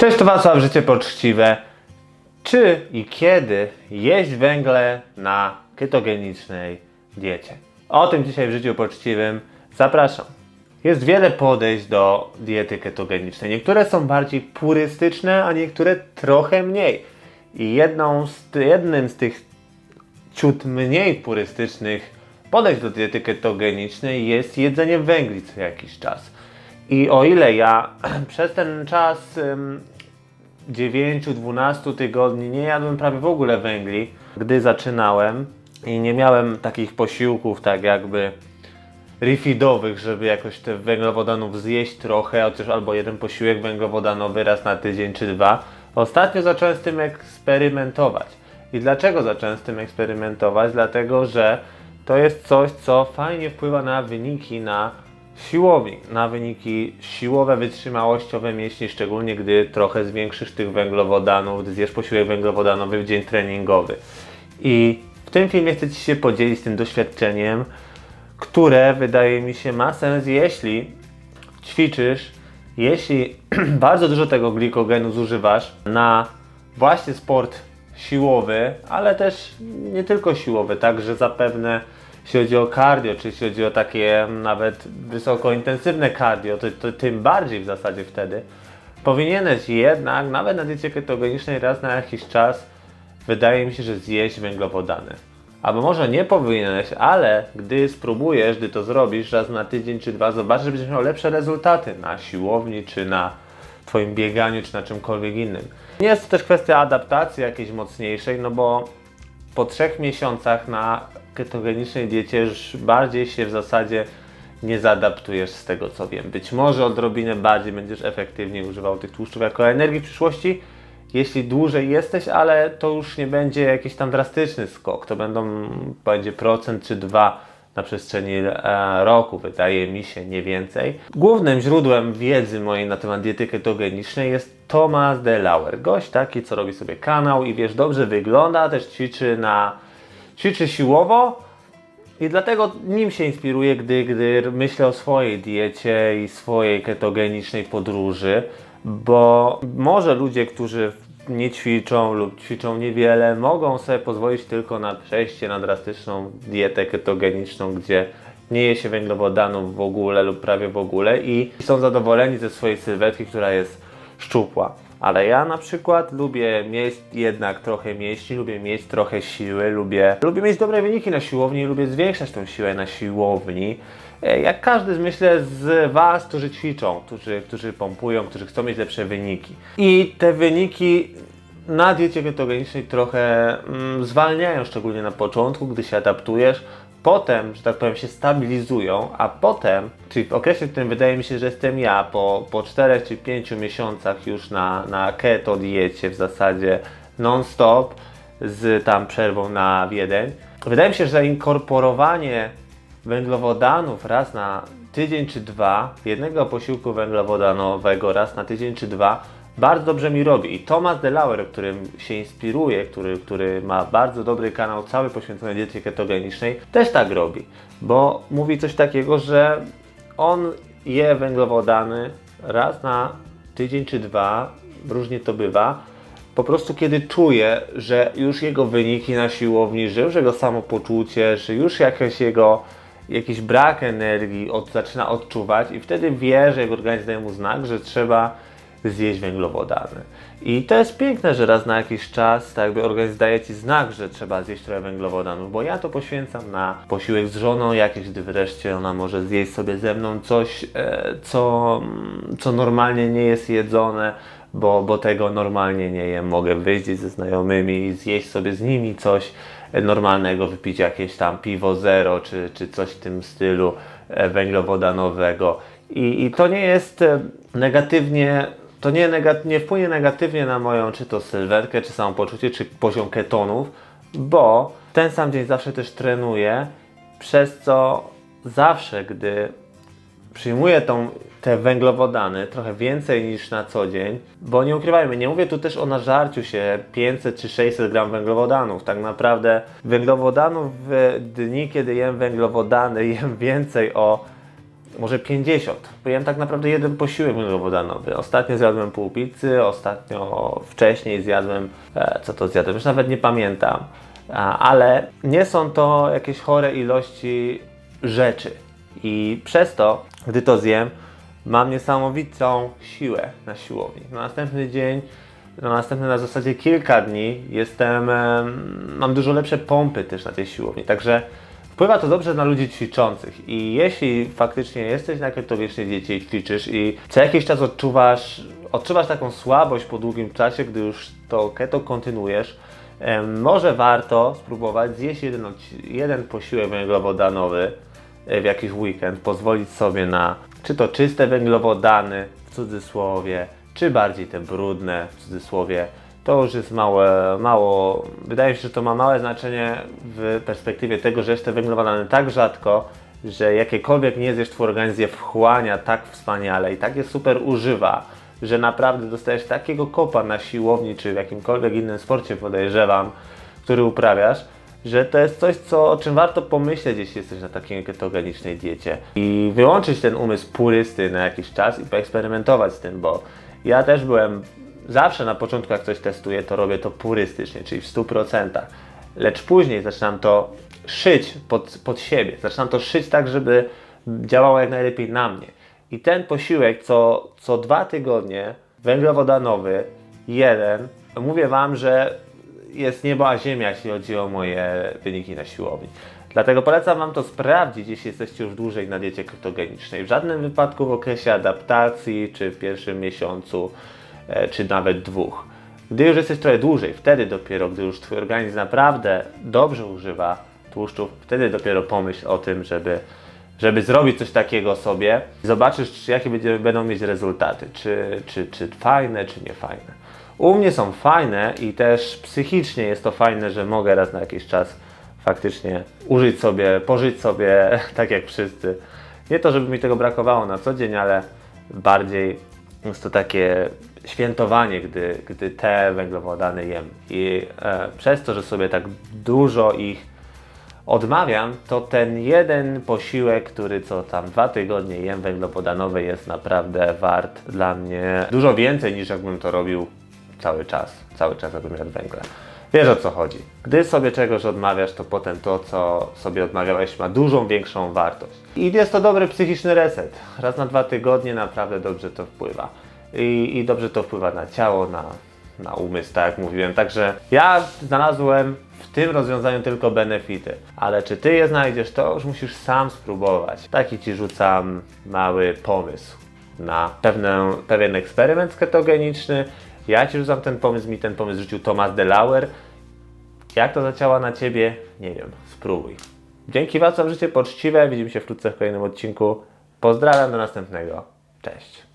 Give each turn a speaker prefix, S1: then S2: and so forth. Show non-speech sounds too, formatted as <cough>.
S1: Cześć, to Wacław Życie Poczciwe. Czy i kiedy jeść węgle na ketogenicznej diecie? O tym dzisiaj w Życiu Poczciwym zapraszam. Jest wiele podejść do diety ketogenicznej. Niektóre są bardziej purystyczne, a niektóre trochę mniej. I z, jednym z tych ciut mniej purystycznych podejść do diety ketogenicznej jest jedzenie węgli co jakiś czas. I o ile ja <clears throat> przez ten czas ym, 9-12 tygodni nie jadłem prawie w ogóle węgli, gdy zaczynałem i nie miałem takich posiłków tak jakby refidowych, żeby jakoś te węglowodanów zjeść trochę, chociaż albo jeden posiłek węglowodanowy raz na tydzień czy dwa. Ostatnio zacząłem z tym eksperymentować. I dlaczego zacząłem z tym eksperymentować? Dlatego, że to jest coś, co fajnie wpływa na wyniki na siłowni, na wyniki siłowe, wytrzymałościowe mięśni, szczególnie gdy trochę zwiększysz tych węglowodanów, gdy zjesz posiłek węglowodanowy w dzień treningowy. I w tym filmie chcę Ci się podzielić tym doświadczeniem, które wydaje mi się ma sens, jeśli ćwiczysz, jeśli <clears throat> bardzo dużo tego glikogenu zużywasz na właśnie sport siłowy, ale też nie tylko siłowy, także zapewne jeśli chodzi o cardio, czy jeśli chodzi o takie nawet wysokointensywne cardio, to, to tym bardziej w zasadzie wtedy powinieneś jednak nawet na diecie ketogenicznej raz na jakiś czas wydaje mi się, że zjeść węglowodany. Albo może nie powinieneś, ale gdy spróbujesz, gdy to zrobisz raz na tydzień czy dwa, zobaczysz, że będziesz miał lepsze rezultaty na siłowni, czy na Twoim bieganiu, czy na czymkolwiek innym. Nie jest to też kwestia adaptacji jakiejś mocniejszej, no bo po trzech miesiącach na ketogenicznej diecie już bardziej się w zasadzie nie zaadaptujesz z tego co wiem. Być może odrobinę bardziej będziesz efektywnie używał tych tłuszczów jako energii w przyszłości, jeśli dłużej jesteś, ale to już nie będzie jakiś tam drastyczny skok. To będą, będzie procent czy dwa na przestrzeni e, roku, wydaje mi się, nie więcej. Głównym źródłem wiedzy mojej na temat diety ketogenicznej jest Thomas Delauer. Gość taki, co robi sobie kanał i wiesz, dobrze wygląda, też ćwiczy na ćwiczy siłowo i dlatego nim się inspiruję, gdy, gdy myślę o swojej diecie i swojej ketogenicznej podróży, bo może ludzie, którzy nie ćwiczą lub ćwiczą niewiele, mogą sobie pozwolić tylko na przejście na drastyczną dietę ketogeniczną, gdzie nie je się węglowodanów w ogóle lub prawie w ogóle i są zadowoleni ze swojej sylwetki, która jest szczupła. Ale ja na przykład lubię mieć jednak trochę mięśni, lubię mieć trochę siły, lubię, lubię mieć dobre wyniki na siłowni, lubię zwiększać tą siłę na siłowni. E, Jak każdy z myślę z Was, którzy ćwiczą, którzy, którzy pompują, którzy chcą mieć lepsze wyniki. I te wyniki na diecie ketogenicznej trochę mm, zwalniają, szczególnie na początku, gdy się adaptujesz. Potem, że tak powiem, się stabilizują, a potem, czyli w okresie, w którym wydaje mi się, że jestem ja, po, po 4 czy 5 miesiącach już na, na keto diecie w zasadzie non-stop, z tam przerwą na jeden, wydaje mi się, że zainkorporowanie węglowodanów raz na tydzień czy dwa, jednego posiłku węglowodanowego raz na tydzień czy dwa, bardzo dobrze mi robi. I Thomas Delauer, którym się inspiruje, który, który ma bardzo dobry kanał cały poświęcony diecie ketogenicznej, też tak robi. Bo mówi coś takiego, że on je węglowodany raz na tydzień czy dwa, różnie to bywa, po prostu kiedy czuje, że już jego wyniki na siłowni, że już jego samopoczucie, że już jakiś jego jakiś brak energii od, zaczyna odczuwać i wtedy wie, że jego organizm daje mu znak, że trzeba zjeść węglowodany. I to jest piękne, że raz na jakiś czas tak jakby organizm daje Ci znak, że trzeba zjeść trochę węglowodanów, bo ja to poświęcam na posiłek z żoną jakieś, gdy wreszcie ona może zjeść sobie ze mną coś, e, co, mm, co normalnie nie jest jedzone, bo, bo tego normalnie nie jem. Mogę wyjść ze znajomymi i zjeść sobie z nimi coś e, normalnego, wypić jakieś tam piwo zero, czy, czy coś w tym stylu e, węglowodanowego. I, I to nie jest negatywnie, to nie, nie wpłynie negatywnie na moją czy to sylwetkę, czy samopoczucie, czy poziom ketonów, bo ten sam dzień zawsze też trenuję, przez co zawsze, gdy przyjmuję tą, te węglowodany trochę więcej niż na co dzień, bo nie ukrywajmy, nie mówię tu też o nażarciu się 500 czy 600 gram węglowodanów. Tak naprawdę węglowodanów w dni, kiedy jem węglowodany, <laughs> jem więcej o może 50. Bo tak naprawdę jeden posiłek węglowodanowy. Ostatnio zjadłem pół pizzy, ostatnio wcześniej zjadłem, e, co to zjadłem, już nawet nie pamiętam. A, ale nie są to jakieś chore ilości rzeczy. I przez to, gdy to zjem, mam niesamowitą siłę na siłowni. Na następny dzień, na następny na zasadzie kilka dni jestem, em, mam dużo lepsze pompy też na tej siłowni. Także wpływa to dobrze na ludzi ćwiczących. I jeśli faktycznie jesteś na ketogenicznej diecie i ćwiczysz i co jakiś czas odczuwasz, odczuwasz taką słabość po długim czasie, gdy już to keto kontynuujesz, może warto spróbować zjeść jeden, jeden posiłek węglowodanowy e, w jakiś weekend, pozwolić sobie na czy to czyste węglowodany w cudzysłowie, czy bardziej te brudne w cudzysłowie. To już jest małe, mało, wydaje się, że to ma małe znaczenie w perspektywie tego, że jest węglowodany tak rzadko, że jakiekolwiek nie zjesz, twój organizm wchłania tak wspaniale i tak je super używa, że naprawdę dostajesz takiego kopa na siłowni, czy w jakimkolwiek innym sporcie podejrzewam, który uprawiasz, że to jest coś, co, o czym warto pomyśleć, jeśli jesteś na takiej ketogenicznej diecie. I wyłączyć ten umysł purysty na jakiś czas i poeksperymentować z tym, bo ja też byłem, zawsze na początku jak coś testuję, to robię to purystycznie, czyli w 100%. Lecz później zaczynam to szyć pod, pod siebie. Zaczynam to szyć tak, żeby działało jak najlepiej na mnie. I ten posiłek co, co dwa tygodnie, węglowodanowy, jeden, mówię Wam, że jest niebo a ziemia, jeśli chodzi o moje wyniki na siłowni. Dlatego polecam Wam to sprawdzić, jeśli jesteście już dłużej na diecie ketogenicznej. W żadnym wypadku w okresie adaptacji, czy w pierwszym miesiącu, czy nawet dwóch. Gdy już jesteś trochę dłużej, wtedy dopiero, gdy już Twój organizm naprawdę dobrze używa tłuszczów, wtedy dopiero pomyśl o tym, żeby, żeby zrobić coś takiego sobie. Zobaczysz, czy jakie będzie, będą mieć rezultaty, czy, czy, czy fajne, czy nie fajne. U mnie są fajne i też psychicznie jest to fajne, że mogę raz na jakiś czas faktycznie użyć sobie, pożyć sobie <laughs> tak jak wszyscy. Nie to, żeby mi tego brakowało na co dzień, ale bardziej jest to takie świętowanie, gdy, gdy te węglowodany jem. I e, przez to, że sobie tak dużo ich odmawiam, to ten jeden posiłek, który co tam dwa tygodnie jem węglowodanowy jest naprawdę wart dla mnie dużo więcej niż jakbym to robił cały czas, cały czas jakbym jadł węgle. Wiesz o co chodzi. Gdy sobie czegoś odmawiasz, to potem to, co sobie odmawiałeś, ma dużą większą wartość. I jest to dobry psychiczny reset. Raz na dwa tygodnie naprawdę dobrze to wpływa. I, i dobrze to wpływa na ciało, na, na umysł, tak jak mówiłem. Także ja znalazłem w tym rozwiązaniu tylko benefity. Ale czy ty je znajdziesz, to już musisz sam spróbować. Taki ci rzucam mały pomysł na pewne, pewien eksperyment ketogeniczny. Ja ci rzucam ten pomysł, mi ten pomysł rzucił Thomas Delauer. Jak to zadziała na ciebie? Nie wiem, spróbuj. Dzięki Wam za życie poczciwe. Widzimy się wkrótce w kolejnym odcinku. Pozdrawiam, do następnego. Cześć.